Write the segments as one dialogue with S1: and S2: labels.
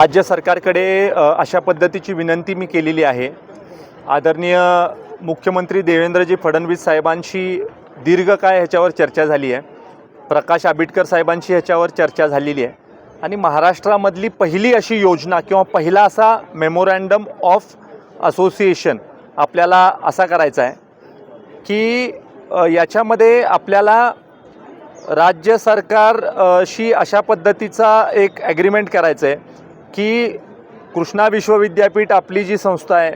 S1: राज्य सरकारकडे अशा पद्धतीची विनंती मी केलेली आहे. आदरणीय मुख्यमंत्री देवेंद्रजी फडणवीस साहेबांशी दीर्घकाळ ह्याच्यावर चर्चा झाली आहे. प्रकाश आंबेडकर साहेबांशी ह्याच्यावर चर्चा झालेली आहे. आणि महाराष्ट्रामधली पहिली अशी योजना किंवा पहिला असा मेमोरँडम ऑफ असोसिएशन आपल्याला असा करायचा आहे की याच्यामध्ये आपल्याला राज्य सरकार शी अशा पद्धतीचा एक ॲग्रीमेंट करायचं आहे की कृष्णा विश्वविद्यापीठ आपली जी संस्था आहे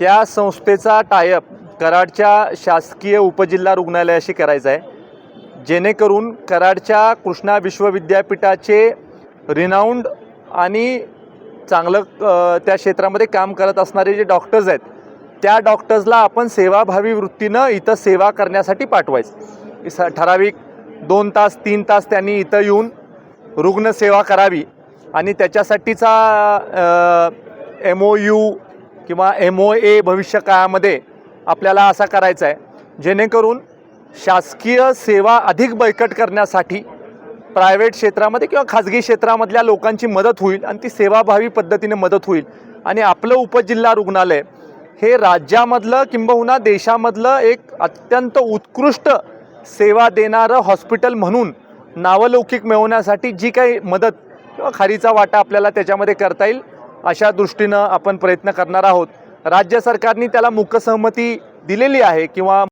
S1: त्या संस्थेचा टायअप कराडच्या शासकीय उपजिल्हा रुग्णालयाशी करायचा आहे. जेणेकरून कराडच्या कृष्णा विश्वविद्यापीठाचे रिनाऊंड आणि चांगलं त्या क्षेत्रामध्ये काम करत असणारे जे डॉक्टर्स आहेत त्या डॉक्टर्सला आपण सेवाभावी वृत्तीनं इथं सेवा करण्यासाठी पाठवायचं. स- ठराविक दोन तास तीन तास त्यांनी इथं येऊन रुग्णसेवा करावी. आणि त्याच्यासाठीचा एम ओ यू किंवा एम ओ ए भविष्य काळामध्ये आपल्याला असा करायचा आहे जेणेकरून शासकीय सेवा अधिक बळकट करण्यासाठी प्रायव्हेट क्षेत्रामध्ये किंवा खाजगी क्षेत्रामधल्या लोकांची मदत होईल आणि ती सेवाभावी पद्धतीने मदत होईल. आणि आपलं उपजिल्हा रुग्णालय हे राज्यामधलं किंबहुना देशामधलं एक अत्यंत उत्कृष्ट सेवा देणारं हॉस्पिटल म्हणून नावलौकिक मिळवण्यासाठी जी काही मदत खारीचा वाटा आपल्याला त्याच्यामध्ये करता येईल अशा दृष्टीनं आपण प्रयत्न करणार आहोत. राज्य सरकारने त्याला मुकसहमती दिलेली आहे किंवा